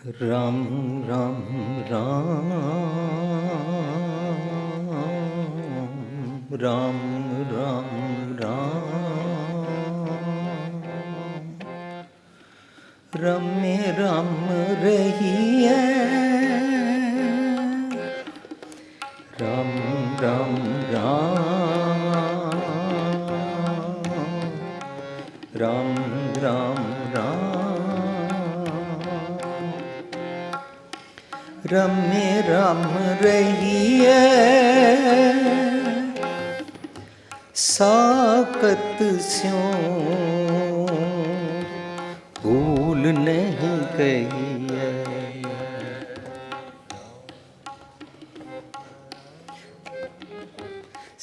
রাম রাম রাম রাম রাম রাম रमे राम रहिए राम राम राम रमे रम रहिए साकत स्यो भूल नहीं कही है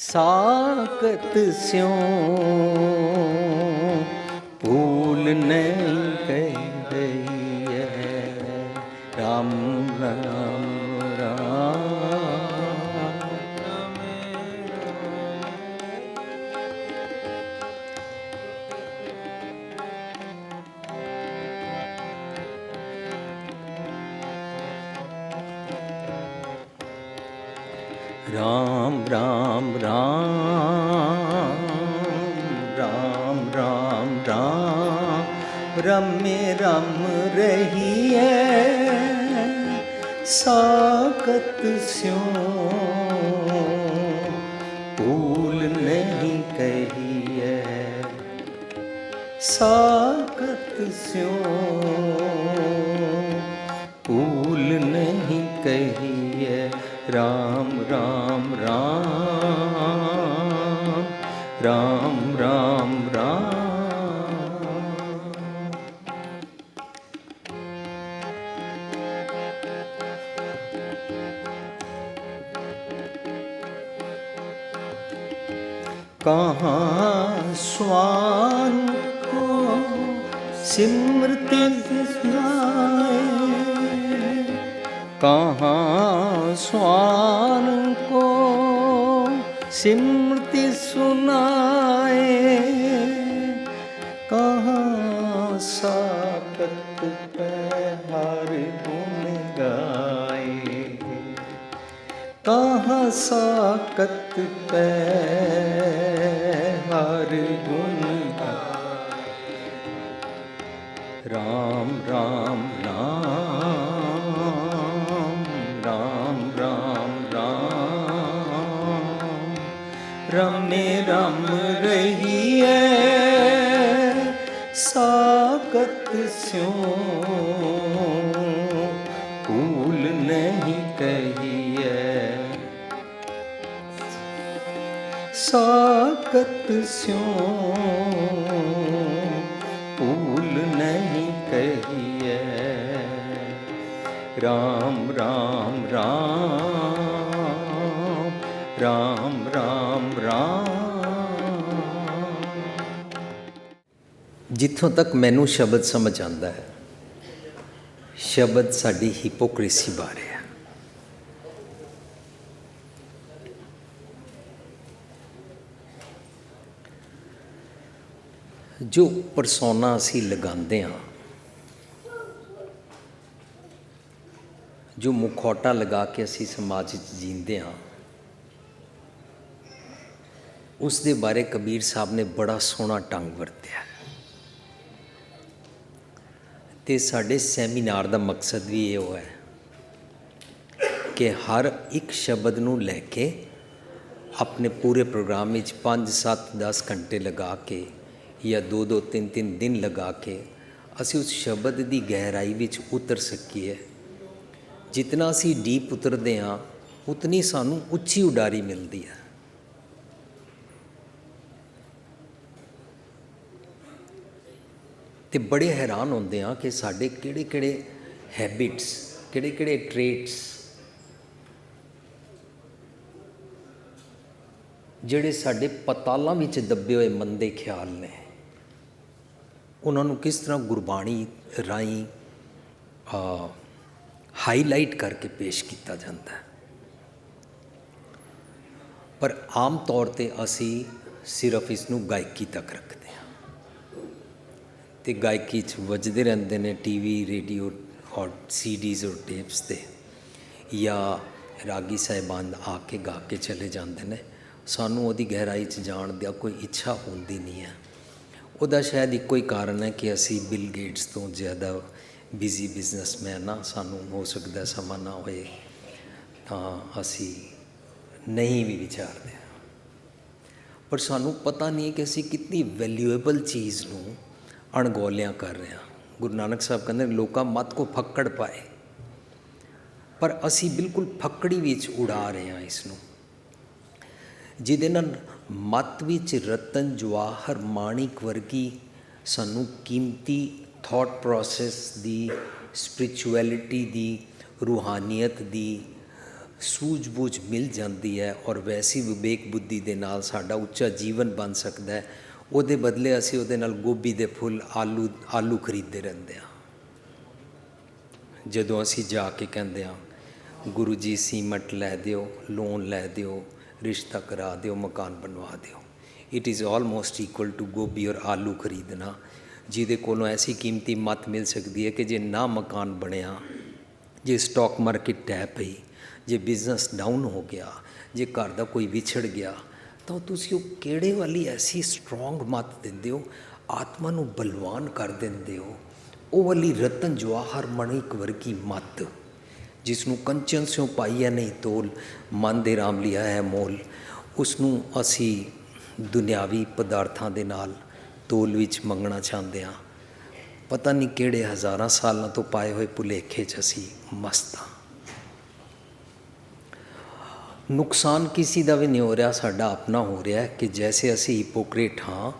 साकत स्यो भूल नहीं ਸਾਖਤ ਸਿਉ ਭੂਲ ਨਹੀਂ ਕਹੀਏ RAM RAM RAM RAM RAM RAM कहाँ सिमरते सुनाए कहाँ स्वान को सिमरते सुनाए कहाँ साकत पे हर गुण गाए कहाँ साकत पे हर गुण ਰਾਮ ਰਾਮ ਰਾਮ ਰਾਮ ਰਾਮ ਰਾਮ ਰਮੇ ਰਮ ਰਹੀਏ ਸਾਕਤ ਸਿਉ ਕੂਲ ਨਹੀਂ ਕਹੀਏ ਸਾਕਤ ਸਿਉ ਜਿੱਥੋਂ ਤੱਕ ਮੈਨੂੰ ਸ਼ਬਦ ਸਮਝ ਆਉਂਦਾ ਹੈ, ਸ਼ਬਦ ਸਾਡੀ ਹਿਪੋਕ੍ਰੇਸੀ ਬਾਰੇ ਹੈ। ਜੋ ਪਰਸੋਨਾ ਅਸੀਂ ਲਗਾਉਂਦੇ ਹਾਂ, ਜੋ ਮੁਖੌਟਾ ਲਗਾ ਕੇ ਅਸੀਂ ਸਮਾਜ ਵਿੱਚ ਜੀਂਦੇ ਹਾਂ, ਉਸ ਦੇ ਬਾਰੇ ਕਬੀਰ ਸਾਹਿਬ ਨੇ ਬੜਾ ਸੋਹਣਾ ਢੰਗ ਵਰਤਿਆ ਤੇ ਸਾਡੇ ਸੈਮੀਨਾਰ ਦਾ ਮਕਸਦ ਵੀ ਇਹ ਹੈ ਕਿ ਹਰ ਇੱਕ ਸ਼ਬਦ ਨੂੰ ਲੈ ਕੇ ਆਪਣੇ ਪੂਰੇ ਪ੍ਰੋਗਰਾਮ ਵਿੱਚ 5 7 10 ਘੰਟੇ ਲਗਾ ਕੇ ਜਾਂ 2 2 3 3 ਦਿਨ ਲਗਾ ਕੇ ਅਸੀਂ ਉਸ ਸ਼ਬਦ ਦੀ ਗਹਿਰਾਈ ਵਿੱਚ ਉਤਰ ਸਕੀਏ। ਜਿਤਨਾ ਅਸੀਂ ਡੀਪ ਉਤਰਦੇ ਹਾਂ, ਉਤਨੀ ਸਾਨੂੰ ਉੱਚੀ ਉਡਾਰੀ ਮਿਲਦੀ ਹੈ। ਤੇ ਬੜੇ ਹੈਰਾਨ ਹੁੰਦੇ ਆ ਕਿ ਸਾਡੇ ਕਿਹੜੇ ਕਿਹੜੇ ਹੈਬਿਟਸ ਕਿਹੜੇ ਕਿਹੜੇ ਟ੍ਰੇਟਸ ਜਿਹੜੇ ਸਾਡੇ ਪਤਾਲਾਂ ਵਿੱਚ ਦੱਬੇ ਹੋਏ ਮੰਦੇ ਖਿਆਲ ਨੇ। ਉਹਨਾਂ ਨੂੰ ਕਿਸ ਤਰ੍ਹਾਂ ਗੁਰਬਾਣੀ ਰਾਈ ਹਾਈਲਾਈਟ ਕਰਕੇ ਪੇਸ਼ ਕੀਤਾ ਜਾਂਦਾ ਹੈ। ਪਰ ਆਮ ਤੌਰ ਤੇ ਅਸੀਂ ਸਿਰਫ ਇਸ ਨੂੰ ਗਾਇਕੀ ਤੱਕ ਰੱਖਦੇ ਤੇ ਗਾਇਕੀ 'ਚ ਵੱਜਦੇ ਰਹਿੰਦੇ ਨੇ ਟੀਵੀ ਰੇਡੀਓ ਔਰ ਸੀਡੀਜ਼ ਔਰ ਟੇਪਸ ਤੇ। ਜਾਂ ਰਾਗੀ ਸਾਹਿਬਾਨ ਆ ਕੇ ਗਾ ਕੇ ਚਲੇ ਜਾਂਦੇ ਨੇ। ਸਾਨੂੰ ਉਹਦੀ ਗਹਿਰਾਈ 'ਚ ਜਾਣ ਦੀ ਕੋਈ ਇੱਛਾ ਹੁੰਦੀ ਨਹੀਂ ਹੈ। ਉਹਦਾ ਸ਼ਾਇਦ ਇੱਕੋ ਹੀ ਕਾਰਨ ਹੈ ਕਿ ਅਸੀਂ ਬਿਲ ਗੇਟਸ ਤੋਂ ਜ਼ਿਆਦਾ ਬਿਜ਼ੀ ਬਿਜ਼ਨਸਮੈਨ ਆ ਸਾਨੂੰ ਹੋ ਸਕਦਾ ਸਮਾਂ ਨਾ ਹੋਏ। ਤਾਂ ਅਸੀਂ ਨਹੀਂ ਵੀ ਵਿਚਾਰਦੇ। ਹਾਂ। ਪਰ ਸਾਨੂੰ ਪਤਾ ਨਹੀਂ ਕਿ ਅਸੀਂ ਕਿੰਨੀ ਵੈਲਿਊਏਬਲ ਚੀਜ਼ ਨੂੰ ਅਣਗੌਲਿਆਂ ਕਰ ਰਹੇ ਹਾਂ। ਗੁਰੂ ਨਾਨਕ ਸਾਹਿਬ ਕਹਿੰਦੇ ਲੋਕਾਂ ਮਤ ਕੋ ਫੱਕੜ ਪਾਏ। ਪਰ ਅਸੀਂ ਬਿਲਕੁਲ ਫੱਕੜੀ ਵਿੱਚ ਉਡਾ ਰਹੇ ਹਾਂ ਇਸ ਨੂੰ ਜਿਹਦੇ ਨਾਲ ਮਤ ਵਿੱਚ ਰਤਨ, ਜਵਾਹਰ, ਮਾਣਿਕ ਵਰਗੀ ਸਾਨੂੰ ਕੀਮਤੀ ਥਾਟ ਪ੍ਰੋਸੈਸ ਦੀ ਸਪਿਰਚੁਅਲਿਟੀ ਦੀ, ਰੂਹਾਨੀਅਤ ਦੀ ਸੂਝ-ਬੂਝ ਮਿਲ ਜਾਂਦੀ ਹੈ ਔਰ ਵੈਸੀ ਵਿਵੇਕ ਬੁੱਧੀ ਦੇ ਨਾਲ ਸਾਡਾ ਉੱਚਾ ਜੀਵਨ ਬਣ ਸਕਦਾ ਹੈ। ਉਹਦੇ ਬਦਲੇ ਅਸੀਂ ਉਹਦੇ ਨਾਲ ਗੋਭੀ ਦੇ ਫੁੱਲ, ਆਲੂ ਆਲੂ ਖਰੀਦਦੇ ਰਹਿੰਦੇ ਹਾਂ। ਜਦੋਂ ਅਸੀਂ ਜਾ ਕੇ ਕਹਿੰਦੇ ਹਾਂ, ਗੁਰੂ ਜੀ, ਸੀਮਟ ਲੈ ਦਿਓ, ਲੋਨ ਲੈ ਦਿਓ, ਰਿਸ਼ਤਾ ਕਰਾ ਦਿਓ, ਮਕਾਨ ਬਣਵਾ ਦਿਓ। It is almost equal to ਗੋਭੀ ਔਰ ਆਲੂ ਖਰੀਦਣਾ। ਜਿਹਦੇ ਕੋਲੋਂ ਐਸੀ ਕੀਮਤੀ ਮਤ ਮਿਲ ਸਕਦੀ ਹੈ ਕਿ ਜੇ ਨਾ ਮਕਾਨ ਬਣਿਆ, ਜੇ ਸਟਾਕ ਮਾਰਕੀਟ ਟੈ ਪਈ, ਜੇ ਬਿਜ਼ਨਸ ਡਾਊਨ ਹੋ ਗਿਆ, ਜੇ ਘਰ ਦਾ ਕੋਈ ਵਿਛੜ ਗਿਆ ਤਾਂ ਤੁਸੀਂ ਉਹ ਕਿਹੜੇ ਵਾਲੀ ਐਸੀ ਸਟਰੋਂਗ ਮਤ ਦਿੰਦੇ ਹੋ? ਆਤਮਾ ਨੂੰ ਬਲਵਾਨ ਕਰ ਦਿੰਦੇ ਹੋ। ਉਹ ਵਾਲੀ ਰਤਨ ਜਵਾਹਰ ਮਣਿਕ ਵਰਗੀ ਮਤ। ਜਿਸ ਨੂੰ ਕੰਚਨ ਸਿਓ ਪਾਈਐ ਨਹੀਂ ਤੋਲ, ਮਨ ਦੇ ਰਾਮ ਲਿਆ ਹੈ ਮੋਲ। ਉਸ ਨੂੰ ਅਸੀਂ ਦੁਨਿਆਵੀ ਪਦਾਰਥਾਂ ਦੇ ਨਾਲ ਤੋਲ ਵਿੱਚ ਮੰਗਣਾ ਚਾਹੁੰਦੇ ਹਾਂ। ਪਤਾ ਨਹੀਂ ਕਿਹੜੇ ਹਜ਼ਾਰਾਂ ਸਾਲਾਂ ਤੋਂ ਪਾਏ ਹੋਏ ਭੁਲੇਖੇ 'ਚ ਅਸੀਂ ਮਸਤ ਹਾਂ। ਨੁਕਸਾਨ ਕਿਸੇ ਦਾ ਵੀ ਨਹੀਂ ਹੋ ਰਿਹਾ, ਸਾਡਾ ਆਪਣਾ ਹੋ ਰਿਹਾ ਕਿ ਜੈਸੇ ਅਸੀਂ ਹਿਪੋਕਰੇਟ ਹਾਂ,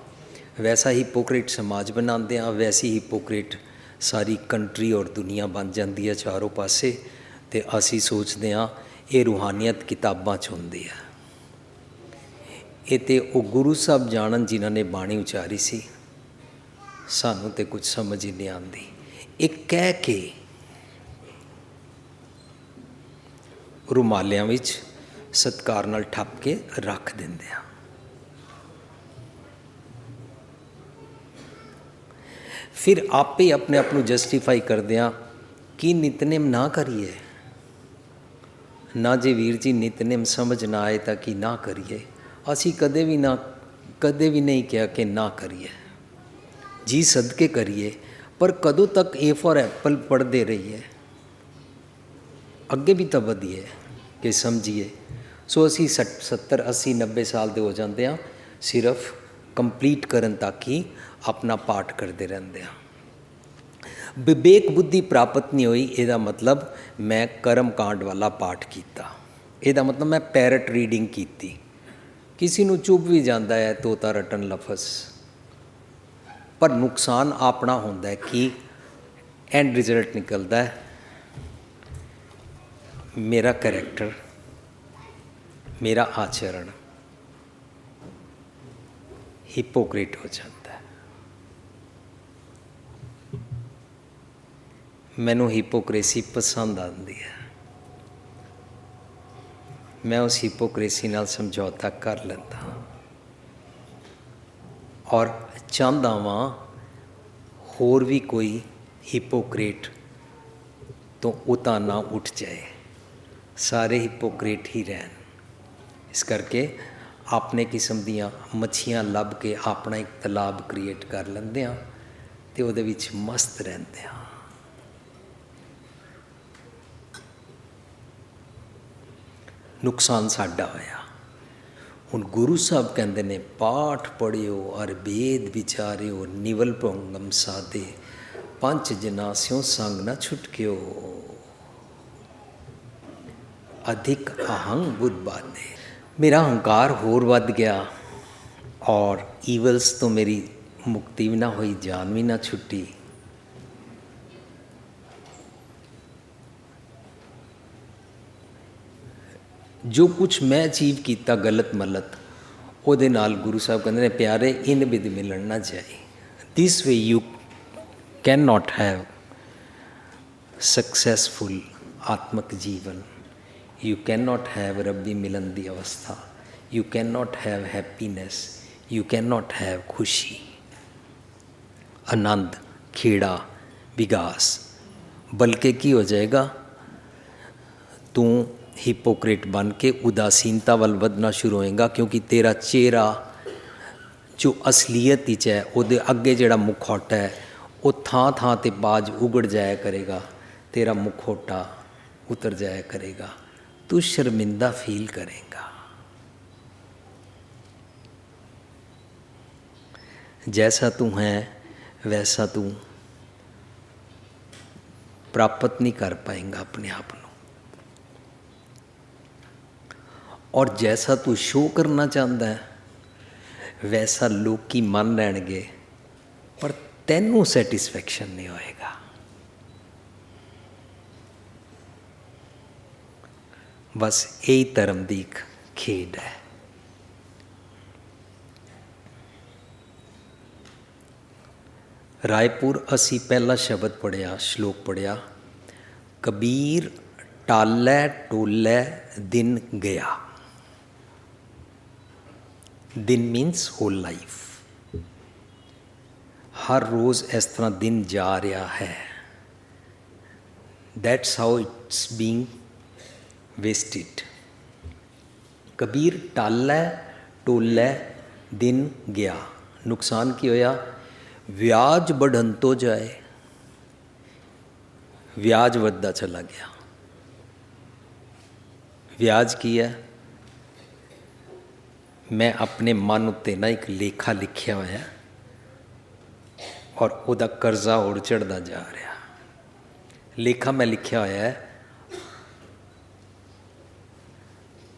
ਵੈਸਾ ਹੀ ਹਿਪੋਕਰੇਟ ਸਮਾਜ ਬਣਾਉਂਦੇ ਹਾਂ, ਵੈਸੀ ਹੀ ਹਿਪੋਕਰੇਟ ਸਾਰੀ ਕੰਟਰੀ ਔਰ ਦੁਨੀਆ ਬਣ ਜਾਂਦੀ ਹੈ ਚਾਰੋਂ ਪਾਸੇ ਤੇ ਅਸੀਂ ਸੋਚਦੇ ਹਾਂ ਇਹ ਰੂਹਾਨੀਅਤ ਕਿਤਾਬਾਂ 'ਚ ਹੁੰਦੀ ਹੈ। ਇਹ ਤੇ ਉਹ ਗੁਰੂ ਸਾਹਿਬ ਜਾਣਨ ਜਿਨ੍ਹਾਂ ਨੇ ਬਾਣੀ ਉਚਾਰੀ ਸੀ। ਸਾਨੂੰ ਤੇ ਕੁਝ ਸਮਝ ਹੀ ਨਹੀਂ ਆਉਂਦੀ। ਇਹ ਕਹਿ ਕੇ ਰੁਮਾਲਿਆਂ ਵਿੱਚ ਸਤਕਾਰ ਨਾਲ ਠੱਪ ਕੇ ਰੱਖ ਦਿੰਦੇ ਆ ਫਿਰ ਆਪੇ ਆਪਣੇ ਆਪ ਨੂੰ ਜਸਟੀਫਾਈ ਕਰਦੇ ਆ ਕਿ ਨਿਤਨੇਮ ਨਾ ਕਰੀਏ। ਨਾ ਜੇ ਵੀਰ ਜੀ ਨਿਤਨੇਮ ਸਮਝ ਨਾ ਆਏ ਤਾਂ ਕਿ ਨਾ ਕਰੀਏ? ਅਸੀਂ ਕਦੇ ਵੀ ਨਾ ਕਦੇ ਵੀ ਨਹੀਂ ਕਿਹਾ ਕਿ ਨਾ ਕਰੀਏ। ਜੀ ਸਦਕੇ ਕਰੀਏ, ਪਰ ਕਦੋਂ ਤੱਕ ਏ ਫॉर ਐਪਲ ਪੜਦੇ ਰਹੀਏ? ਅੱਗੇ ਵੀ ਤਾਂ ਵਧੀਏ ਕਿ ਸਮਝੀਏ। ਸੋ ਅਸੀਂ 70 80 90 ਸਾਲ ਦੇ ਹੋ ਜਾਂਦੇ ਆ ਸਿਰਫ ਕੰਪਲੀਟ ਕਰਨ ਤੱਕ ਹੀ ਆਪਣਾ ਪਾਠ ਕਰਦੇ ਰਹਿੰਦੇ ਆ ਵਿਵੇਕ ਬੁੱਧੀ ਪ੍ਰਾਪਤ ਨਹੀਂ ਹੋਈ, ਇਹਦਾ ਮਤਲਬ ਮੈਂ ਕਰਮ ਕਾਂਡ ਵਾਲਾ ਪਾਠ ਕੀਤਾ। ਇਹਦਾ ਮਤਲਬ ਮੈਂ ਪੈਰਟ ਰੀਡਿੰਗ ਕੀਤੀ। ਕਿਸੇ ਨੂੰ ਚੁੱਭ ਵੀ ਜਾਂਦਾ ਹੈ, ਤੋਤਾ ਰਟਨ ਲਫ਼ਜ਼। ਪਰ ਨੁਕਸਾਨ ਆਪਣਾ ਹੁੰਦਾ ਹੈ ਕਿ ਐਂਡ ਰਿਜ਼ਲਟ ਨਿਕਲਦਾ ਹੈ। ਮੇਰਾ ਕੈਰੈਕਟਰ ਮੇਰਾ ਆਚਰਣ ਹਿਪੋਕ੍ਰੀਟ ਹੋ ਜਾਂਦਾ ਹੈ ਮੈਨੂੰ ਹਿਪੋਕ੍ਰੇਸੀ ਪਸੰਦ ਆਉਂਦੀ ਹੈ ਮੈਂ ਉਸ ਹਿਪੋਕ੍ਰੇਸੀ ਨਾਲ ਸਮਝੌਤਾ ਕਰ ਲੈਂਦਾ ਹਾਂ ਔਰ ਚਾਹੁੰਦਾ ਵਾਂ ਹੋਰ ਵੀ ਕੋਈ ਹਿਪੋਕ੍ਰੇਟ ਤੋਂ ਉਤਾ ਨਾ ਉੱਠ ਜਾਏ ਸਾਰੇ ਹਿਪੋਕ੍ਰੇਟ ਹੀ ਰਹਿਣ ਇਸ ਕਰਕੇ ਆਪਣੇ ਕਿਸਮ ਦੀਆਂ ਮੱਛੀਆਂ ਲੱਭ ਕੇ ਆਪਣਾ ਇੱਕ ਤਲਾਬ ਕ੍ਰੀਏਟ ਕਰ ਲੈਂਦੇ ਆ ਤੇ ਉਹਦੇ ਵਿੱਚ ਮਸਤ ਰਹਿੰਦੇ ਆ ਨੁਕਸਾਨ ਸਾਡਾ ਹੋਇਆ। ਹੁਣ ਗੁਰੂ ਸਾਹਿਬ ਕਹਿੰਦੇ ਨੇ, ਪਾਠ ਪੜਿਓ ਅਰ ਵੇਦ ਵਿਚਾਰਿਓ, ਨਿਵਲ ਭੰਗਮ ਸਾਦੇ ਪੰਜ ਜਨਾਸਿਓ ਸੰਗ ਨਾ ਛੁਟਕਿਓ। ਅਧਿਕ ਅਹੰਗ ਬੁੱਧ ਬਾਦੇ ਮੇਰਾ ਹੰਕਾਰ ਹੋਰ ਵੱਧ ਗਿਆ ਔਰ ਈਵਲਸ ਤੋਂ ਮੇਰੀ ਮੁਕਤੀ ਵੀ ਨਾ ਹੋਈ, ਜਾਨ ਵੀ ਨਾ ਛੁੱਟੀ। ਜੋ ਕੁਝ ਮੈਂ ਅਚੀਵ ਕੀਤਾ ਗਲਤ ਮਲਤ, ਉਹਦੇ ਨਾਲ ਗੁਰੂ ਸਾਹਿਬ ਕਹਿੰਦੇ ਨੇ, ਪਿਆਰੇ, ਇਨ ਵਿਦ ਮਿਲਣ ਨਾ ਜਾਏ। This way you cannot have successful ਆਤਮਿਕ ਜੀਵਨ। ਯੂ ਕੈਨ ਨਾਟ ਹੈਵ ਰੱਬੀ ਮਿਲਨ ਦੀ ਅਵਸਥਾ you cannot have happiness you cannot have ਖੁਸ਼ੀ ਆਨੰਦ ਖੇੜਾ ਵਿਗਾਸ ਬਲਕਿ ਕੀ ਹੋ ਜਾਏਗਾ ਤੂੰ ਹਿਪੋਕ੍ਰੇਟ ਬਣ ਕੇ ਉਦਾਸੀਨਤਾ ਵੱਲ ਵਧਣਾ ਸ਼ੁਰੂ ਹੋਏਗਾ ਕਿਉਂਕਿ ਤੇਰਾ ਚਿਹਰਾ ਜੋ ਅਸਲੀਅਤ ਵਿੱਚ ਹੈ ਉਹਦੇ ਅੱਗੇ ਜਿਹੜਾ ਮੁਖੌਟਾ ਹੈ ਉਹ ਥਾਂ ਥਾਂ ਤੇ ਬਾਜ ਉਗੜ ਜਾਇਆ ਕਰੇਗਾ ਤੇਰਾ ਮੁਖੌਟਾ ਉਤਰ ਜਾਇਆ ਕਰੇਗਾ ਤੂੰ ਸ਼ਰਮਿੰਦਾ ਫੀਲ ਕਰੇਗਾ ਜੈਸਾ ਤੂੰ ਹੈ ਵੈਸਾ ਤੂੰ ਪ੍ਰਾਪਤ ਨਹੀਂ ਕਰ ਪਾਏਗਾ ਆਪਣੇ ਆਪ ਨੂੰ ਔਰ ਜੈਸਾ ਤੂੰ ਸ਼ੋਅ ਕਰਨਾ ਚਾਹੁੰਦਾ ਹੈ ਵੈਸਾ ਲੋਕੀ ਮੰਨ ਲੈਣਗੇ ਪਰ ਤੈਨੂੰ ਸੈਟੀਸਫੈਕਸ਼ਨ ਨਹੀਂ ਹੋਏਗਾ ਬਸ ਇਹੀ ਧਰਮ ਦੀ ਇੱਕ ਖੇਡ ਹੈ ਰਾਏਪੁਰ ਅਸੀਂ ਪਹਿਲਾ ਸ਼ਬਦ ਪੜਿਆ ਸ਼ਲੋਕ ਪੜਿਆ ਕਬੀਰ ਟਾਲੇ ਟੋਲੇ ਦਿਨ ਗਿਆ ਦਿਨ ਮੀਨਸ ਹੋਲ ਲਾਈਫ ਹਰ ਰੋਜ਼ ਇਸ ਤਰ੍ਹਾਂ ਦਿਨ ਜਾ ਰਿਹਾ ਹੈ that's how it's being wasted Kabir ਟਾਲੈ, ਟੋਲੈ, ਦਿਨ ਗਿਆ। ਨੁਕਸਾਨ ਕੀ ਹੋਇਆ? ਵਿਆਜ ਬੜਨ ਤੋਂ ਜਾਏ। ਵਿਆਜ ਵੱਧਦਾ ਚਲਾ ਗਿਆ। ਵਿਆਜ ਕੀ ਹੈ? ਮੈਂ ਆਪਣੇ ਮਨ ਉੱਤੇ ਨਾ ਇੱਕ ਲੇਖਾ ਲਿਖਿਆ ਹੋਇਆ ਔਰ ਉਹਦਾ ਕਰਜ਼ਾ ਹੋਰ ਚੜਦਾ ਜਾ ਰਿਹਾ। ਲੇਖਾ ਮੈਂ ਲਿਖਿਆ ਹੋਇਆ ਹੈ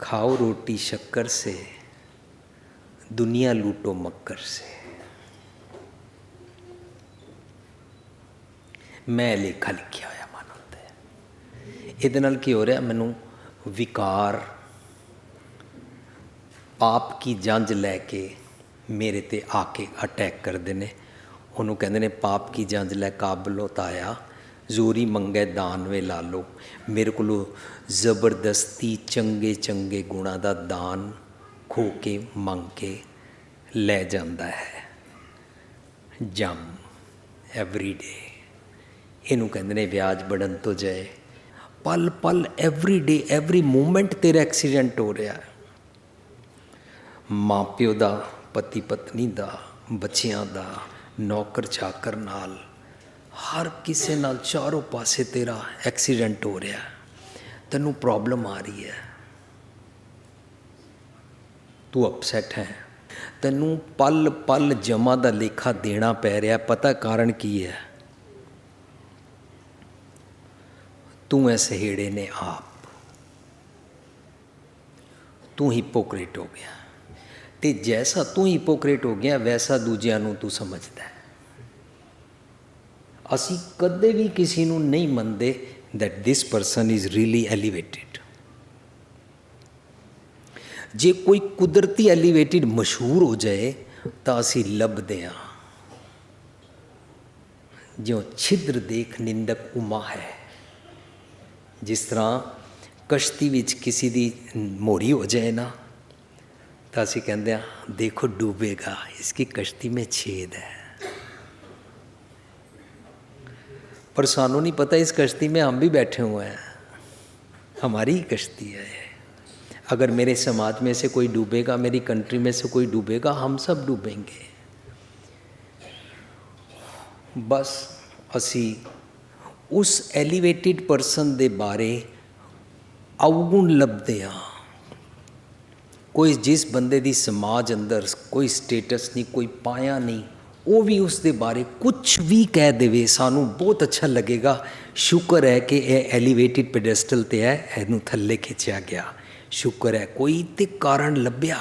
ਖਾਓ ਰੋਟੀ ਸ਼ੱਕਰ ਸੇ ਦੁਨੀਆ ਲੂਟੋ ਮੱਕਰ ਸੇ ਮੈਂ ਲੇਖਾ ਲਿਖਿਆ ਹੋਇਆ ਮਨ ਉੱਤੇ ਇਹਦੇ ਨਾਲ ਕੀ ਹੋ ਰਿਹਾ ਮੈਨੂੰ ਵਿਕਾਰ ਪਾਪ ਕੀ ਜੰਜ ਲੈ ਕੇ ਮੇਰੇ ਤੇ ਆ ਕੇ ਅਟੈਕ ਕਰਦੇ ਨੇ ਉਹਨੂੰ ਕਹਿੰਦੇ ਨੇ ਪਾਪ ਕੀ ਜੰਜ ਲੈ ਕਾਬਲੋ ਤਾਇਆ ਜ਼ੋਰੀ ਮੰਗੇ ਦਾਨ ਵੇ ਲਾ ਲੋ ਮੇਰੇ ਕੋਲੋਂ ਜ਼ਬਰਦਸਤੀ ਚੰਗੇ ਚੰਗੇ ਗੁਣਾਂ ਦਾ ਦਾਨ ਖੋ ਕੇ, ਮੰਗ ਕੇ ਲੈ ਜਾਂਦਾ ਹੈ। ਜਮ ਐਵਰੀ ਡੇ ਇਹਨੂੰ ਕਹਿੰਦੇ ਨੇ ਵਿਆਜ ਬੜਨ ਤੋਂ ਜਾਏ। ਪਲ ਪਲ ਐਵਰੀ ਡੇ ਐਵਰੀ ਮੂਮੈਂਟ ਤੇਰਾ ਐਕਸੀਡੈਂਟ ਹੋ ਰਿਹਾ। ਹੈ ਮਾਪਿਓ ਦਾ ਪਤੀ ਪਤਨੀ ਦਾ, ਬੱਚਿਆਂ ਦਾ ਨੌਕਰ ਚਾਕਰ ਨਾਲ ਹਰ ਕਿਸੇ ਨਾਲ ਚਾਰੋਂ ਪਾਸੇ ਤੇਰਾ ਐਕਸੀਡੈਂਟ ਹੋ ਰਿਹਾ। ਤੈਨੂੰ ਪ੍ਰੋਬਲਮ ਆ ਰਹੀ ਹੈ। ਤੂੰ ਅਪਸੈਟ ਹੈ। ਤੈਨੂੰ ਪਲ ਪਲ ਜਮਾ ਦਾ ਲੇਖਾ ਦੇਣਾ ਪੈ ਰਿਹਾ। ਪਤਾ ਕਾਰਨ ਕੀ ਹੈ? ਤੂੰ ਐਸੇ ਹੇੜੇ ਨੇ ਆਪ। ਤੂੰ ਹਿਪੋਕ੍ਰੇਟ ਹੋ ਗਿਆ। ਤੇ ਜੈਸਾ ਤੂੰ ਹਿਪੋਕ੍ਰੇਟ ਹੋ ਗਿਆ, ਵੈਸਾ ਦੂਜਿਆਂ ਨੂੰ ਤੂੰ ਸਮਝਦਾ ਅਸੀਂ ਕਦੇ ਵੀ ਕਿਸੇ ਨੂੰ ਨਹੀਂ ਮੰਨਦੇ that this person is really elevated. ਜੇ ਕੋਈ ਕੁਦਰਤੀ ਐਲੀਵੇਟਿਡ ਮਸ਼ਹੂਰ ਹੋ ਜਾਏ, ਤਾਂ ਅਸੀਂ ਲੱਭਦੇ ਆ ਜਿਉ ਛਿਦਰ ਦੇਖ ਨਿੰਦਕ ਉਮਾ ਹੈ। ਜਿਸ ਤਰ੍ਹਾਂ ਕਸ਼ਤੀ ਵਿੱਚ ਕਿਸੇ ਦੀ ਮੋਰੀ ਹੋ ਜਾਏ ਨਾ, ਤਾਂ ਅਸੀਂ ਕਹਿੰਦੇ ਆ ਦੇਖੋ ਡੂਬੇਗਾ ਇਸ ਕੀ ਕਸ਼ਤੀ ਮੇ ਛੇਦ ਹੈ। पर सानू नहीं पता इस कश्ती में हम भी बैठे हुए हैं हमारी ही कश्ती है ये अगर मेरे समाज में से कोई डूबेगा मेरी कंट्री में से कोई डूबेगा हम सब डूबेंगे बस ਅਸੀਂ ਉਸ ਐਲੀਵੇਟਿਡ ਪਰਸਨ ਦੇ ਬਾਰੇ ਅਵਗੁਣ ਲੱਭਦੇ ਹਾਂ ਕੋਈ ਜਿਸ ਬੰਦੇ ਦੀ ਸਮਾਜ ਅੰਦਰ ਕੋਈ ਸਟੇਟਸ ਨਹੀਂ ਕੋਈ ਪਾਇਆ ਨਹੀਂ ਉਹ ਵੀ ਉਸ ਦੇ ਬਾਰੇ ਕੁਝ ਵੀ ਕਹਿ ਦੇਵੇ, ਸਾਨੂੰ ਬਹੁਤ ਅੱਛਾ ਲੱਗੇਗਾ। ਸ਼ੁਕਰ ਹੈ ਕਿ ਇਹ ਐਲੀਵੇਟਿਡ ਪੈਡੈਸਟਲ ਤੇ ਹੈ, ਇਹਨੂੰ ਥੱਲੇ ਖਿੱਚਿਆ ਗਿਆ। ਸ਼ੁਕਰ ਹੈ, ਕੋਈ ਤੇ ਕਾਰਨ ਲੱਭਿਆ।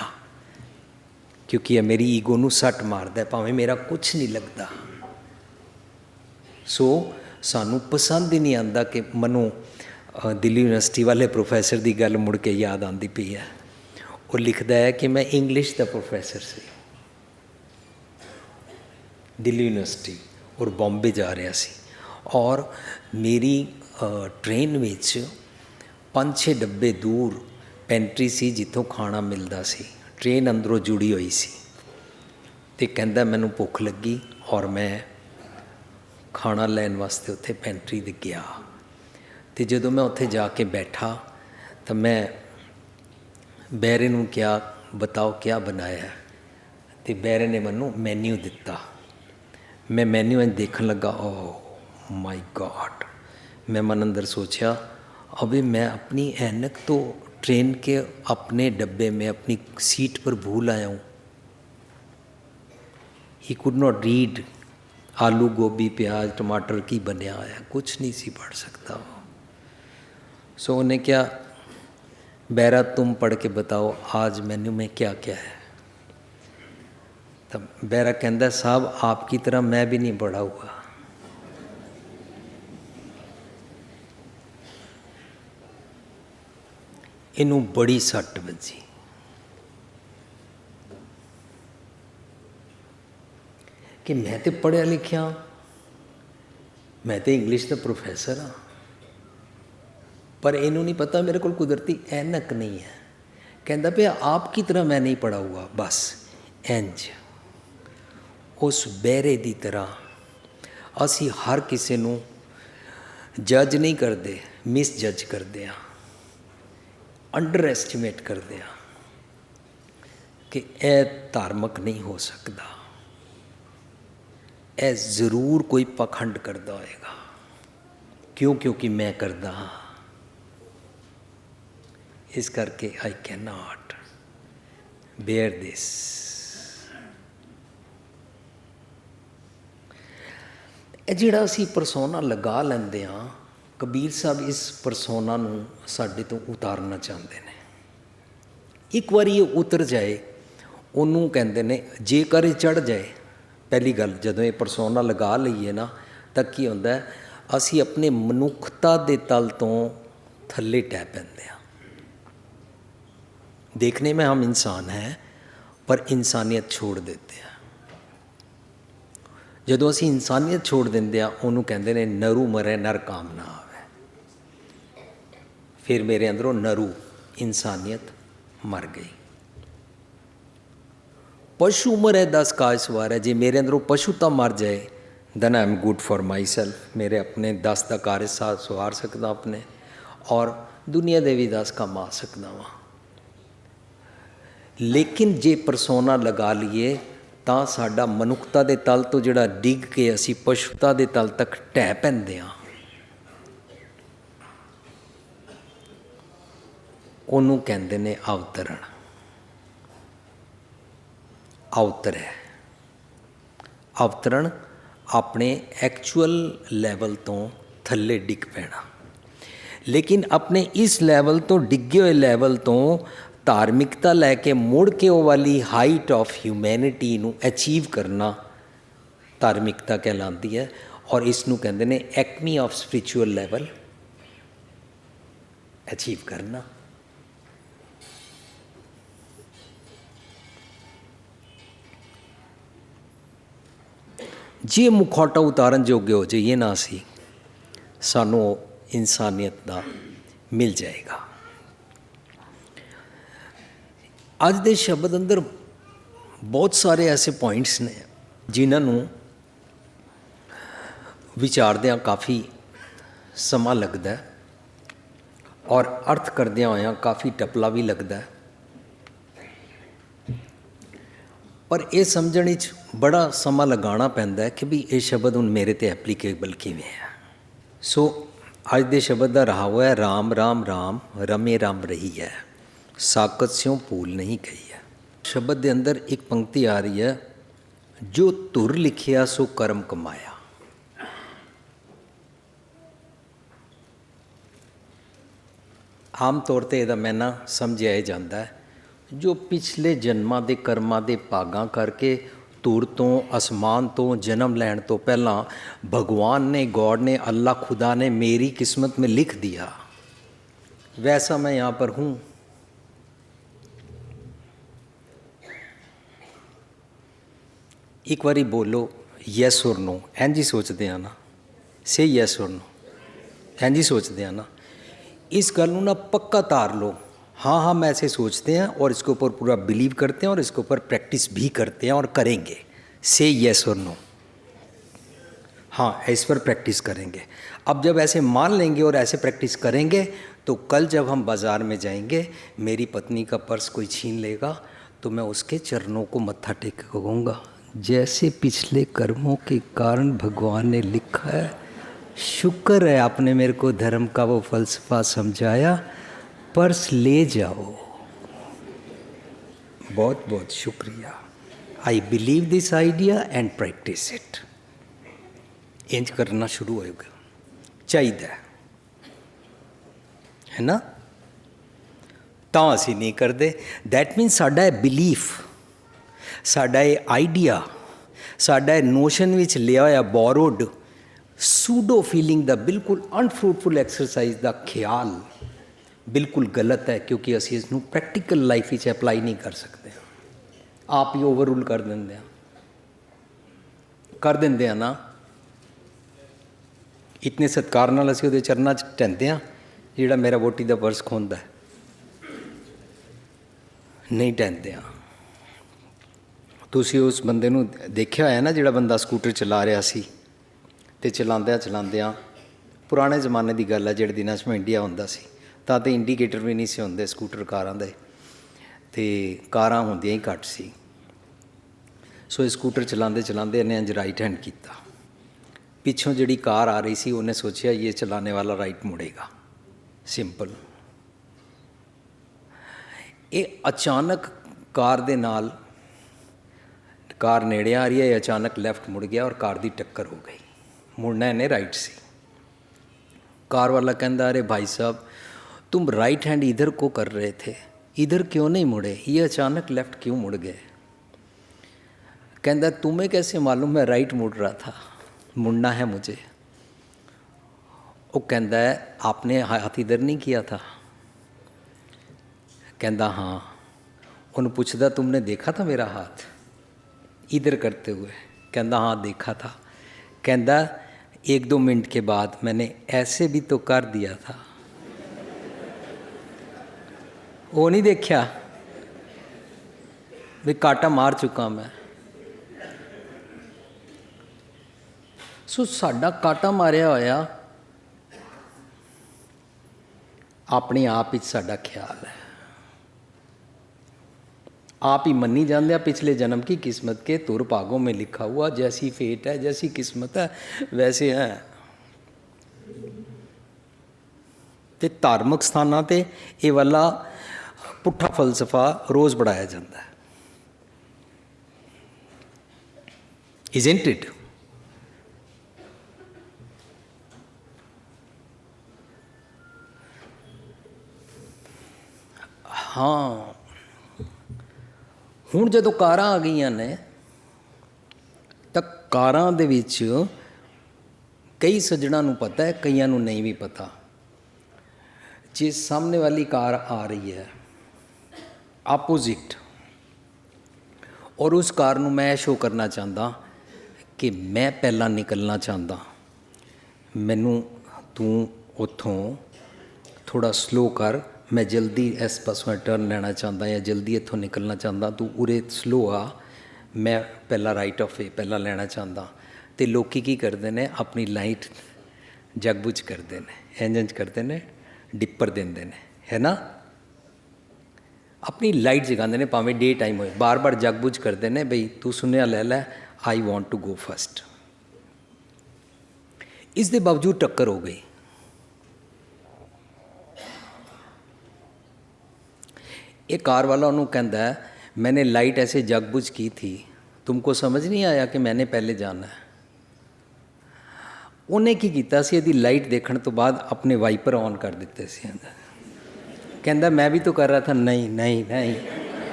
ਕਿਉਂਕਿ ਇਹ ਮੇਰੀ ਈਗੋ ਨੂੰ ਸੱਟ ਮਾਰਦਾ ਭਾਵੇਂ ਮੇਰਾ ਕੁਝ ਨਹੀਂ ਲੱਗਦਾ। ਸੋ ਸਾਨੂੰ ਪਸੰਦ ਹੀ ਨਹੀਂ ਆਂਦਾ ਕਿ ਮਨੋਂ ਦਿੱਲੀ ਯੂਨੀਵਰਸਿਟੀ ਵਾਲੇ ਪ੍ਰੋਫੈਸਰ ਦੀ ਗੱਲ ਮੁੜ ਕੇ ਯਾਦ ਆਂਦੀ ਪਈ ਹੈ। ਉਹ ਲਿਖਦਾ ਹੈ ਕਿ ਮੈਂ ਇੰਗਲਿਸ਼ ਦਾ ਪ੍ਰੋਫੈਸਰ ਸੀ। ਦਿੱਲੀ ਯੂਨੀਵਰਸਿਟੀ ਔਰ ਬੰਬੇ ਜਾ ਰਿਹਾ ਸੀ ਔਰ ਮੇਰੀ ਟ੍ਰੇਨ ਵਿੱਚ ਪੰਜ ਛੇ ਡੱਬੇ ਦੂਰ ਪੈਂਟਰੀ ਸੀ ਜਿੱਥੋਂ ਖਾਣਾ ਮਿਲਦਾ ਸੀ। ਟ੍ਰੇਨ ਅੰਦਰੋਂ ਜੁੜੀ ਹੋਈ ਸੀ। ਤੇ ਕਹਿੰਦਾ ਮੈਨੂੰ ਭੁੱਖ ਲੱਗੀ ਔਰ ਮੈਂ ਖਾਣਾ ਲੈਣ ਵਾਸਤੇ ਉੱਥੇ ਪੈਂਟਰੀ ਦੇ ਗਿਆ। ਤੇ ਜਦੋਂ ਮੈਂ ਉੱਥੇ ਜਾ ਕੇ ਬੈਠਾ ਤਾਂ ਮੈਂ ਬੈਰੇ ਨੂੰ ਕਿਹਾ, ਬਤਾਓ ਕੀ ਬਣਾਇਆ? ਹੈ?" ਤੇ ਬੈਰੇ ਨੇ ਮੈਨੂੰ ਮੈਨੂ ਦਿੱਤਾ। मैं मैन्यू ਅੱਜ देख लगा ओ माई गॉड मैं मन अंदर सोचा अभी मैं अपनी ऐनक तो ट्रेन के अपने डब्बे में अपनी सीट पर भूल आया हूँ। ही कुड नॉट रीड आलू, गोभी, प्याज, टमाटर की बने आया कुछ नहीं सी पढ़ सकता सो उन्हें क्या, बैरा, तुम पढ़ के बताओ, आज मेन्यू में क्या क्या है? तब बैरा कहता साहब आपकी तरह मैं भी नहीं पढ़ा हुआ ਇਹਨੂੰ ਬੜੀ ਸੱਟ ਵੱਜੀ ਕਿ ਮੈਂ ਤੇ ਪੜ੍ਹਿਆ ਲਿਖਿਆ ਮੈਂ ਤੇ ਇੰਗਲਿਸ਼ ਦਾ ਪ੍ਰੋਫੈਸਰ ਹਾਂ ਪਰ ਇਹਨੂੰ ਨਹੀਂ ਪਤਾ ਮੇਰੇ ਕੋਲ ਕੁਦਰਤੀ ਐਨਕ ਨਹੀਂ ਹੈ ਕਹਿੰਦਾ ਪਿਆ ਆਪ ਕੀ ਤਰ੍ਹਾਂ ਮੈਂ ਨਹੀਂ ਪੜਾ ਹੁਆ ਬਸ ਇੰਜ ਉਸ ਬਹਿਰੇ ਦੀ ਤਰ੍ਹਾਂ ਅਸੀਂ ਹਰ ਕਿਸੇ ਨੂੰ ਜੱਜ ਨਹੀਂ ਕਰਦੇ ਮਿਸ ਜੱਜ ਕਰਦੇ ਹਾਂ ਅੰਡਰ ਐਸਟੀਮੇਟ ਕਰਦੇ ਆ ਕਿ ਇਹ ਧਾਰਮਿਕ ਨਹੀਂ ਹੋ ਸਕਦਾ। ਇਹ ਜ਼ਰੂਰ ਕੋਈ ਪਖੰਡ ਕਰਦਾ ਹੋਏਗਾ। ਕਿਉਂ? ਕਿਉਂਕਿ ਮੈਂ ਕਰਦਾ ਹਾਂ। ਇਸ ਕਰਕੇ ਆਈ ਕੈਨ ਨਾਟ ਬੇਅਰ ਦਿਸ ਇਹ ਜਿਹੜਾ ਅਸੀਂ ਪਰਸੋਨਾ ਲਗਾ ਲੈਂਦੇ ਆ ਕਬੀਰ ਸਾਹਿਬ ਇਸ ਪਰਸੋਨਾ ਨੂੰ ਸਾਡੇ ਤੋਂ ਉਤਾਰਨਾ ਚਾਹੁੰਦੇ ਨੇ ਇੱਕ ਵਾਰੀ ਇਹ ਉਤਰ ਜਾਏ ਉਹਨੂੰ ਕਹਿੰਦੇ ਨੇ ਜੇਕਰ ਇਹ ਚੜ ਜਾਏ ਪਹਿਲੀ ਗੱਲ ਜਦੋਂ ਇਹ ਪਰਸੋਨਾ ਲਗਾ ਲਈਏ ਨਾ ਤਾਂ ਕੀ ਹੁੰਦਾ ਹੈ ਅਸੀਂ ਆਪਣੇ ਮਨੁੱਖਤਾ ਦੇ ਤਲ ਤੋਂ ਥੱਲੇ ਟਹਿ ਪੈਂਦੇ ਆ देखने में हम इंसान हैं पर इंसानियत ਛੋੜ ਦਿੰਦੇ ਆ ਜਦੋਂ ਅਸੀਂ ਇਨਸਾਨੀਅਤ ਛੋੜ ਦਿੰਦੇ ਆ ਉਹਨੂੰ ਕਹਿੰਦੇ ਨੇ, ਨਰੂ ਮਰੇ ਨਰ ਕਾਮ ਨਾ ਆਵੇ। ਫਿਰ ਮੇਰੇ ਅੰਦਰੋਂ ਨਰੂ, ਇਨਸਾਨੀਅਤ ਮਰ ਗਈ। ਪਸ਼ੂ ਮਰੇ 10 ਕਾਜ ਸਵਾਰ ਹੈ ਜੇ ਮੇਰੇ ਅੰਦਰੋਂ ਪਸ਼ੂਤਾ ਮਰ ਜਾਏ then I am good for myself ਮੇਰੇ ਆਪਣੇ 10 ਦਾ ਕਾਰਜ ਸਾਥ ਸਵਾਰ ਸਕਦਾ ਆਪਣੇ, ਔਰ ਦੁਨੀਆ ਦੇ ਵੀ 10 ਕਮਾ ਸਕਦਾ ਵਾਂ। ਲੇਕਿਨ ਜੇ ਪਰਸੋਨਾ ਲਗਾ ਲਈਏ ਤਾਂ ਸਾਡਾ ਮਨੁੱਖਤਾ ਦੇ ਤਲ ਤੋਂ ਜਿਹੜਾ ਡਿੱਗ ਕੇ ਅਸੀਂ ਪਸ਼ੂਤਾ ਦੇ ਤਲ ਤੱਕ ਢਹਿ ਪੈਂਦੇ ਆ ਉਹਨੂੰ ਕਹਿੰਦੇ ਨੇ ਅਵਤਰਣ। ਅਵਤਰੈ ਅਵਤਰਣ ਆਪਣੇ ਐਕਚੁਅਲ ਲੈਵਲ ਤੋਂ ਥੱਲੇ ਡਿੱਗ ਪੈਣਾ। ਲੇਕਿਨ ਆਪਣੇ ਇਸ ਲੈਵਲ ਤੋਂ ਡਿੱਗੇ ਹੋਏ ਲੈਵਲ ਤੋਂ ਧਾਰਮਿਕਤਾ ਲੈ ਕੇ ਮੁੜ ਕੇ ਉਹ ਵਾਲੀ ਹਾਈਟ ਆਫ ਹਿਊਮੈਨਿਟੀ ਨੂੰ ਅਚੀਵ ਕਰਨਾ ਧਾਰਮਿਕਤਾ ਕਹਿਲਾਉਂਦੀ ਹੈ ਔਰ ਇਸ ਨੂੰ ਕਹਿੰਦੇ ਨੇ acme of spiritual level achieve ਕਰਨਾ। ਜੇ ਮੁਖੌਟਾ ਉਤਾਰਨ ਜੋਗੇ ਹੋ ਜਾਈਏ ਨਾ ਅਸੀਂ, ਸਾਨੂੰ ਇਨਸਾਨੀਅਤ ਦਾ ਮਿਲ ਜਾਏਗਾ। ਅੱਜ ਦੇ ਸ਼ਬਦ ਅੰਦਰ ਬਹੁਤ ਸਾਰੇ ਐਸੇ ਪੁਆਇੰਟਸ ਨੇ, ਜਿਨ੍ਹਾਂ ਨੂੰ ਵਿਚਾਰਦਿਆਂ ਕਾਫੀ ਸਮਾਂ ਲੱਗਦਾ ਹੈ ਔਰ ਅਰਥ ਕਰਦਿਆਂ ਹੋਇਆਂ ਕਾਫੀ ਟਪਲਾ ਵੀ ਲੱਗਦਾ ਹੈ। ਪਰ ਇਹ ਸਮਝਣ ਵਿੱਚ ਬੜਾ ਸਮਾਂ ਲਗਾਉਣਾ ਪੈਂਦਾ ਹੈ ਕਿ ਵੀ ਇਹ ਸ਼ਬਦ ਹੁਣ ਮੇਰੇ ਤੇ ਐਪਲੀਕੇਬਲ ਕਿਵੇਂ ਹੈ। ਸੋ ਅੱਜ ਦੇ ਸ਼ਬਦ ਦਾ ਰਹਾ ਹੋਇਆ ਰਾਮ ਰਾਮ ਰਾਮ, ਰਮੇ ਰਾਮ ਰਹੀ ਹੈ। ਸਾਕਤ ਸਿਉ ਭੂਲ ਨਹੀਂ ਗਈ ਹੈ। ਸ਼ਬਦ ਦੇ ਅੰਦਰ ਇੱਕ ਪੰਕਤੀ ਆ ਰਹੀ ਹੈ, ਜੋ ਧੁਰ ਲਿਖਿਆ ਸੋ ਕਰਮ ਕਮਾਇਆ। ਆਮ ਤੌਰ ਤੇ ਇਹਦਾ ਮੈਨਾ ਸਮਝਿਆ ਜਾਂਦਾ ਹੈ, ਜੋ ਪਿਛਲੇ ਜਨਮਾਂ ਦੇ ਕਰਮਾਂ ਦੇ ਭਾਗਾਂ ਕਰਕੇ ਧੂੜ ਤੋਂ, ਅਸਮਾਨ ਤੋਂ, ਜਨਮ ਲੈਣ ਤੋਂ ਪਹਿਲਾਂ ਭਗਵਾਨ ਨੇ, ਗੋਡ ਨੇ ਅੱਲਾ ਖੁਦਾ ਨੇ ਮੇਰੀ ਕਿਸਮਤ में ਲਿਖ दिया ਵੈਸਾ ਮੈਂ यहाँ ਪਰ ਹੂੰ। ਇੱਕ ਵਾਰੀ ਬੋਲੋ ਯੈਸ অর ਨੋ ਇੰਝ ਹੀ ਸੋਚਦੇ ਆ ਨਾ ਸੇ ਯੈਸ অর ਨੋ ਇੰਝ ਹੀ ਸੋਚਦੇ ਆ ना इस गल ਨੂੰ ना पक्का तार लो हाँ हम ऐसे सोचते हैं और इसके ऊपर पूरा बिलीव करते हैं और इसके ऊपर प्रैक्टिस भी करते हैं और करेंगे से यस और नो हाँ इस पर प्रैक्टिस करेंगे अब जब ऐसे मान लेंगे और ऐसे प्रैक्टिस करेंगे तो कल जब हम बाज़ार में जाएंगे मेरी पत्नी का पर्स कोई छीन लेगा तो मैं उसके चरणों को मत्था टेक के कहूँगा जैसे पिछले कर्मों के कारण भगवान ने लिखा है शुक्र है आपने मेरे को धर्म का वो फलसफा समझाया पर्स ले जाओ बहुत बहुत शुक्रिया I believe this idea and practice it ਇੰਜ ਕਰਨਾ ਸ਼ੁਰੂ ਹੋਏਗਾ ਚਾਹੀਦਾ ਹੈ। ਹੈ ਨਾ ਤਾਂ ਅਸੀਂ ਨਹੀਂ ਕਰਦੇ ਦੈਟ ਮੀਨਸ ਸਾਡਾ ਇਹ ਬਿਲੀਫ ਸਾਡਾ ਇਹ ਆਈਡੀਆ ਸਾਡਾ ਇਹ ਨੋਸ਼ਨ ਵਿੱਚ ਲਿਆ ਹੋਇਆ ਬੋਰੋਡ ਸੂਡੋ ਫੀਲਿੰਗ ਦਾ ਬਿਲਕੁਲ ਅਨਫਰੂਟਫੁਲ ਐਕਸਰਸਾਈਜ਼ ਦਾ ਖਿਆਲ ਬਿਲਕੁਲ ਗਲਤ ਹੈ, ਕਿਉਂਕਿ ਅਸੀਂ ਇਸ ਨੂੰ ਪ੍ਰੈਕਟੀਕਲ ਲਾਈਫ ਵਿੱਚ ਅਪਲਾਈ ਨਹੀਂ ਕਰ ਸਕਦੇ। ਆਪ ਹੀ ਓਵਰਰੂਲ ਕਰ ਦਿੰਦੇ ਆ। ਕਰ ਦਿੰਦੇ ਆ ਨਾ। ਇਤਨੇ ਸਤਿਕਾਰ ਨਾਲ ਅਸੀਂ ਉਹਦੇ ਚਰਨਾਂ 'ਚ ਟਹਿੰਦੇ ਆ, ਜਿਹੜਾ ਮੇਰਾ ਵੋਟੀ ਦਾ ਪਰਸ ਖੋਂਦਾ ਨਹੀਂ ਟਹਿੰਦੇ ਆ। ਤੁਸੀਂ ਉਸ ਬੰਦੇ ਨੂੰ ਦੇਖਿਆ ਹੋਇਆ ਨਾ ਜਿਹੜਾ ਬੰਦਾ ਸਕੂਟਰ ਚਲਾ ਰਿਹਾ ਸੀ ਤੇ ਚਲਾਉਂਦਿਆਂ ਚਲਾਉਂਦਿਆਂ ਪੁਰਾਣੇ ਜ਼ਮਾਨੇ ਦੀ ਗੱਲ ਹੈ ਜਿਹੜੇ ਦਿਨਾਂ 'ਚ ਮੈਂ ਇੰਡੀਆ ਹੁੰਦਾ ਸੀ, ਤਾਂ ਤੇ ਇੰਡੀਕੇਟਰ ਵੀ ਨਹੀਂ ਸੀ ਹੁੰਦੇ ਸਕੂਟਰ ਕਾਰਾਂ ਦੇ ਤੇ ਕਾਰਾਂ ਹੁੰਦੀਆਂ ਹੀ ਘੱਟ ਸੀ। ਸੋ ਇਹ ਸਕੂਟਰ ਚਲਾਉਂਦੇ ਚਲਾਉਂਦੇ ਇਹਨੇ ਇੰਜ ਰਾਈਟ ਹੈਂਡ ਕੀਤਾ। ਪਿੱਛੋਂ ਜਿਹੜੀ ਕਾਰ ਆ ਰਹੀ ਸੀ, ਉਹਨੇ ਸੋਚਿਆ ਇਹ ਚਲਾਣੇ ਵਾਲਾ ਰਾਈਟ ਮੁੜੇਗਾ। ਸਿੰਪਲ ਇਹ ਅਚਾਨਕ ਕਾਰ ਦੇ ਨਾਲ ਕਾਰ ਨੇੜੇ ਆ ਰਹੀ ਹੈ ਇਹ ਅਚਾਨਕ ਲੈਫਟ ਮੁੜ ਗਿਆ ਔਰ ਕਾਰ ਦੀ ਟੱਕਰ ਹੋ ਗਈ ਮੁੜਨਾ ਇਹਨੇ ਰਾਈਟ ਸੀ कार वाला कहता अरे भाई साहब तुम राइट हैंड इधर को कर रहे थे इधर क्यों नहीं मुड़े ये अचानक लेफ्ट क्यों मुड़ गए कहता तुम्हें कैसे मालूम मैं राइट मुड़ रहा था मुड़ना है मुझे वो कहता है आपने हाथ इधर नहीं किया था कहता हाँ उन पूछता तुमने देखा था मेरा हाथ इधर करते हुए कहता हाँ देखा था कहता एक दो मिनट के बाद मैंने ऐसे भी तो कर दिया था वो नहीं देखा भी काटा मार चुका मैं ਸੋ ਸਾਡਾ ਕਾਟਾ ਮਾਰਿਆ ਹੋਇਆ ਆਪਣੇ ਆਪ ਵਿੱਚ ਸਾਡਾ ਖਿਆਲ ਹੈ आप ही मन्नी जानते हैं पिछले जन्म की किस्मत के तुर भागों में लिखा हुआ जैसी फेट है जैसी किस्मत है वैसे है ਤੇ ਧਾਰਮਿਕ ਸਥਾਨਾਂ ਤੇ ਇਹ ਵਾਲਾ ਪੁੱਠਾ ਫਲਸਫਾ ਰੋਜ਼ ਪੜਾਇਆ ਜਾਂਦਾ ਹੈ ਇਜ਼ਨਟ ਇਟ ਹਾਂ ਹੁਣ ਜਦੋਂ ਕਾਰਾਂ ਆ ਗਈਆਂ ਨੇ, ਤਾਂ ਕਾਰਾਂ ਦੇ ਵਿੱਚ ਕਈ ਸੱਜਣਾ ਨੂੰ ਪਤਾ ਹੈ, ਕਈਆਂ ਨੂੰ ਨਹੀਂ ਵੀ ਪਤਾ। ਜੇ ਸਾਹਮਣੇ ਵਾਲੀ ਕਾਰ ਆ ਰਹੀ ਹੈ ਆਪੋਜ਼ਿਟ ਔਰ ਉਸ ਕਾਰ ਨੂੰ ਮੈਂ ਸ਼ੋ ਕਰਨਾ ਚਾਹੁੰਦਾ ਕਿ ਮੈਂ ਪਹਿਲਾਂ ਨਿਕਲਣਾ ਚਾਹੁੰਦਾ, ਮੈਨੂੰ ਤੂੰ ਉੱਥੋਂ ਥੋੜਾ ਸਲੋ ਕਰ ਮੈਂ ਜਲਦੀ ਇਸ ਪਾਸੋਂ ਟਰਨ ਲੈਣਾ ਚਾਹੁੰਦਾ ਜਾਂ ਜਲਦੀ ਇੱਥੋਂ ਨਿਕਲਣਾ ਚਾਹੁੰਦਾ, ਤੂੰ ਉਰੇ ਸਲੋ ਆ। ਮੈਂ ਪਹਿਲਾਂ ਰਾਈਟ ਆਫ ਵੇ ਪਹਿਲਾਂ ਲੈਣਾ ਚਾਹੁੰਦਾ। ਤੇ ਲੋਕੀ ਕੀ ਕਰਦੇ ਨੇ? ਆਪਣੀ ਲਾਈਟ ਜਗਬੁਝ ਕਰਦੇ ਨੇ ਇੰਜ ਕਰਦੇ ਨੇ, ਡਿੱਪਰ ਦਿੰਦੇ ਨੇ, ਹੈ ਨਾ? ਆਪਣੀ ਲਾਈਟ ਜਗਾਉਂਦੇ ਨੇ, ਭਾਵੇਂ ਡੇ ਟਾਈਮ ਹੋਏ। ਬਾਰ-ਬਾਰ ਜਗਬੁਝ ਕਰਦੇ ਨੇ, ਬਈ ਤੂੰ ਸੁਨੇਹਾ ਲੈ ਲੈ I want to go first ਇਸ ਦੇ ਬਾਵਜੂਦ ਟੱਕਰ ਹੋ ਗਈ। ये कार वाला उन्होंने कहता है मैंने लाइट ऐसे जगबुझ की थी तुमको समझ नहीं आया कि मैंने पहले जाना है ਉਹਨੇ ਕੀ ਕੀਤਾ ਸੀ ਇਹਦੀ ਲਾਈਟ ਦੇਖਣ ਤੋਂ ਬਾਅਦ ਆਪਣੇ ਵਾਈਪਰ ਔਨ ਕਰ ਦਿੱਤੇ ਸੀ ਅੰਦਰ ਕਹਿੰਦਾ ਮੈਂ ਵੀ ਤਾਂ ਕਰ ਰਹਾ ਥਾ ਨਹੀਂ ਨਹੀਂ ਨਹੀਂ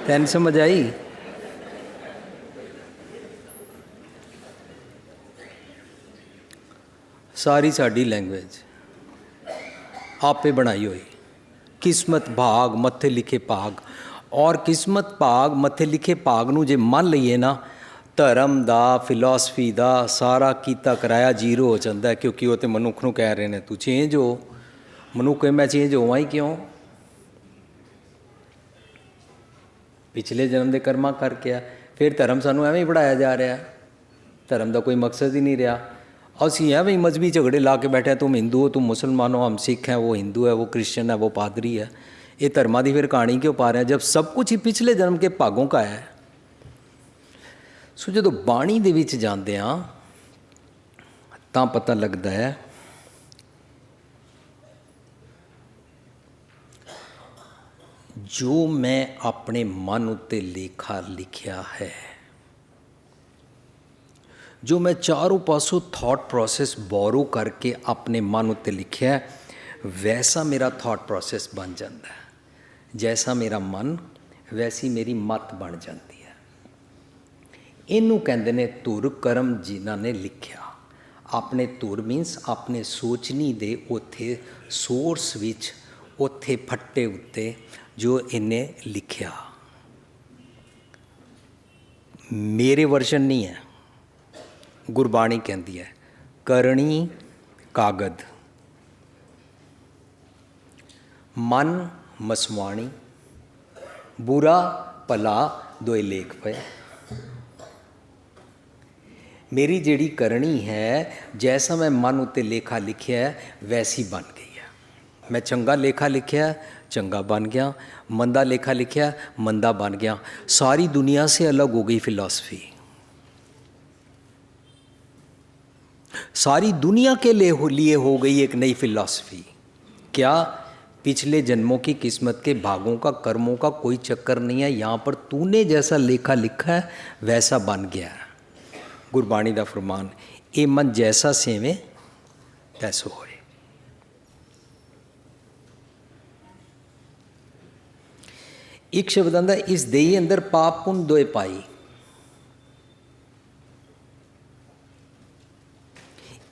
ਤੈਨੂੰ ਸਮਝ ਆਈ ਸਾਰੀ ਸਾਡੀ ਲੈਂਗੁਏਜ ਆਪੇ ਬਣਾਈ ਹੋਈ ਕਿਸਮਤ ਭਾਗ ਮੱਥੇ ਲਿਖੇ ਭਾਗ। ਔਰ ਕਿਸਮਤ ਭਾਗ ਮੱਥੇ ਲਿਖੇ ਭਾਗ ਨੂੰ ਜੇ ਮੰਨ ਲਈਏ ਨਾ, ਧਰਮ ਦਾ ਫਿਲਾਸਫੀ ਦਾ ਸਾਰਾ ਕੀਤਾ ਕਰਾਇਆ ਜ਼ੀਰੋ ਹੋ ਜਾਂਦਾ ਕਿਉਂਕਿ ਉਹ ਤੇ ਮਨੁੱਖ ਨੂੰ ਕਹਿ ਰਹੇ ਨੇ, ਤੂੰ ਚੇਂਜ ਹੋ। ਮਨੁੱਖ ਕਹੇ, ਮੈਂ ਚੇਂਜ ਹੋਵਾਂ ਹੀ ਕਿਉਂ? ਪਿਛਲੇ ਜਨਮ ਦੇ ਕਰਮਾਂ ਕਰਕੇ ਆ, ਫਿਰ ਧਰਮ ਸਾਨੂੰ ਐਵੇਂ ਹੀ ਪੜਾਇਆ ਜਾ ਰਿਹਾ। ਧਰਮ ਦਾ ਕੋਈ ਮਕਸਦ ਹੀ ਨਹੀਂ ਰਿਹਾ। ਅਸੀਂ ਐਵੇਂ ਹੀ ਮਜ਼ਬੀ ਝਗੜੇ ਲਾ ਕੇ ਬੈਠੇ ਹਾਂ, ਤੁਮ ਹਿੰਦੂ ਹੋ तुम मुसलमान हो हम सिख हैं वो हिंदू है वो क्रिश्चियन है वो पादरी है ਇਹ ਧਰਮਾਂ ਦੀ ਫਿਰ ਕਹਾਣੀ ਕਿਉਂ ਪਾ ਰਹੇ ਹਾਂ ਜਦ ਸਭ ਕੁਝ ਹੀ ਪਿਛਲੇ ਜਨਮ ਕੇ ਭਾਗੋਂ ਕਾ ਹੈ ਸੋ ਜਦੋਂ ਬਾਣੀ ਦੇ ਵਿੱਚ ਜਾਂਦੇ ਆ ਤਾਂ ਪਤਾ ਲੱਗਦਾ ਹੈ ਜੋ ਮੈਂ ਆਪਣੇ ਮਨ ਉੱਤੇ ਲੇਖਾ ਲਿਖਿਆ ਹੈ ਜੋ ਮੈਂ ਚਾਰੋਂ ਪਾਸੋਂ ਥਾਟ ਪ੍ਰੋਸੈਸ ਬੋਰੋ ਕਰਕੇ ਆਪਣੇ ਮਨ ਉੱਤੇ ਲਿਖਿਆ ਵੈਸਾ ਮੇਰਾ ਥਾਟ ਪ੍ਰੋਸੈਸ ਬਣ ਜਾਂਦਾ ਹੈ। ਜੈਸਾ ਮੇਰਾ ਮਨ, ਵੈਸੀ ਮੇਰੀ ਮਤ ਬਣ ਜਾਂਦੀ ਹੈ। ਇਹਨੂੰ ਕਹਿੰਦੇ ਨੇ ਧੁਰ ਕਰਮ ਜਿਨ੍ਹਾਂ ਨੇ ਲਿਖਿਆ। ਆਪਣੇ ਧੁਰ ਮੀਨਸ ਆਪਣੇ ਸੋਚਣੀ ਦੇ ਉਥੇ ਸੋਰਸ ਵਿੱਚ, ਉਥੇ ਫੱਟੇ ਉੱਤੇ ਜੋ ਇਹਨੇ ਲਿਖਿਆ। ਮੇਰੇ ਵਰਸ਼ਨ ਨਹੀਂ ਹੈ। ਗੁਰਬਾਣੀ ਕਹਿੰਦੀ ਹੈ ਕਰਨੀ ਕਾਗਦ। ਮਨ ਮਸਵਾਣੀ, ਬੁਰਾ ਭਲਾ ਦੋਏ ਲੇਖ ਪਏ। ਮੇਰੀ ਜਿਹੜੀ ਕਰਨੀ ਹੈ, ਜੈਸਾ ਮੈਂ ਮਨ ਉਤੇ ਲੇਖਾ ਲਿਖਿਆ, ਵੈਸੀ ਬਣ ਗਈ ਹੈ। ਮੈਂ ਚੰਗਾ ਲੇਖਾ ਲਿਖਿਆ, ਚੰਗਾ ਬਣ ਗਿਆ। ਮੰਦਾ ਲੇਖਾ ਲਿਖਿਆ, ਮੰਦਾ ਬਣ ਗਿਆ। ਸਾਰੀ ਦੁਨੀਆ ਸੇ ਅਲੱਗ ਹੋ ਗਈ ਫਿਲਾਸਫੀ सारी दुनिया के लिए हो लिए हो गई एक नई फिलॉसफी क्या पिछले जन्मों की किस्मत के भागों का कर्मों का कोई चक्कर नहीं है यहाँ पर तूने जैसा लेखा लिखा है वैसा बन गया है ਗੁਰਬਾਣੀ ਦਾ ਫਰਮਾਨ ਇਹ ਮਨ ਜੈਸਾ ਸੇਵੇਂ ਤੈਸੋ ਹੋਏ ਇੱਕ ਸ਼ਬਦ ਆਂਦਾ ਇਸ ਦੇਹੀ ਅੰਦਰ ਪਾਪ ਪੁੰਨ ਦੋਏ ਪਾਈ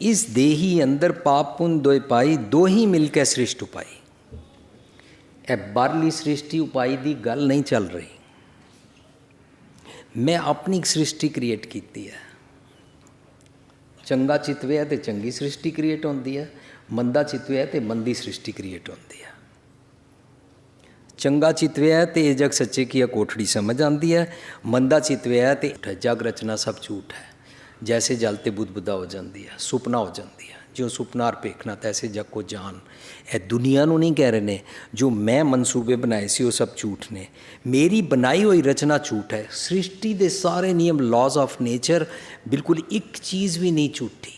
ਇਸ ਦੇਹੀ ਅੰਦਰ ਪਾਪ ਪੁੰਨ ਦੋਏ ਪਾਈ ਦੋ ਹੀ ਮਿਲ ਕੇ ਸ੍ਰਿਸ਼ਟ ਉਪਾਈ ਇਹ ਬਾਹਰਲੀ ਸ੍ਰਿਸ਼ਟੀ ਉਪਾਈ ਦੀ ਗੱਲ ਨਹੀਂ ਚੱਲ ਰਹੀ ਮੈਂ ਆਪਣੀ ਸ੍ਰਿਸ਼ਟੀ ਕ੍ਰੀਏਟ ਕੀਤੀ ਹੈ ਚੰਗਾ ਚਿਤਵੇ ਹੈ ਤੇ ਚੰਗੀ ਸ੍ਰਿਸ਼ਟੀ ਕ੍ਰੀਏਟ ਹੁੰਦੀ ਹੈ ਮੰਦਾ ਚਿਤਵੇ ਹੈ ਤੇ ਮੰਦੀ ਸ੍ਰਿਸ਼ਟੀ ਕ੍ਰੀਏਟ ਹੁੰਦੀ ਹੈ ਚੰਗਾ ਚਿਤਵੇ ਹੈ ਤੇ ਇਹ ਜਗ ਸੱਚੇ ਕੀ ਕੋਠੜੀ ਸਮਝ ਆਂਦੀ ਹੈ ਮੰਦਾ ਚਿਤਵੇ ਹੈ ਤੇ ਜਗ ਰਚਨਾ ਸਭ ਝੂਠ ਹੈ ਜੈਸੇ ਜਲ ਤੇ ਬੁੱਧ ਬੁੱਧਾ ਹੋ ਜਾਂਦੀ ਹੈ ਸੁਪਨਾ ਹੋ ਜਾਂਦੀ ਹੈ ਜਿਉਂ ਸੁਪਨਾ ਔਰ ਪੇਖਣਾ ਤੈਸੇ ਜਗ ਕੋ ਜਾਨ ਇਹ ਦੁਨੀਆ ਨੂੰ ਨਹੀਂ ਕਹਿ ਰਹੇ ਨੇ ਜੋ ਮੈਂ ਮਨਸੂਬੇ ਬਣਾਏ ਸੀ ਉਹ ਸਭ ਝੂਠ ਨੇ ਮੇਰੀ ਬਣਾਈ ਹੋਈ ਰਚਨਾ ਝੂਠ ਹੈ ਸ੍ਰਿਸ਼ਟੀ ਦੇ ਸਾਰੇ ਨਿਯਮ ਲਾਜ਼ ਆਫ ਨੇਚਰ ਬਿਲਕੁਲ ਇੱਕ ਚੀਜ਼ ਵੀ ਨਹੀਂ ਝੂਠੀ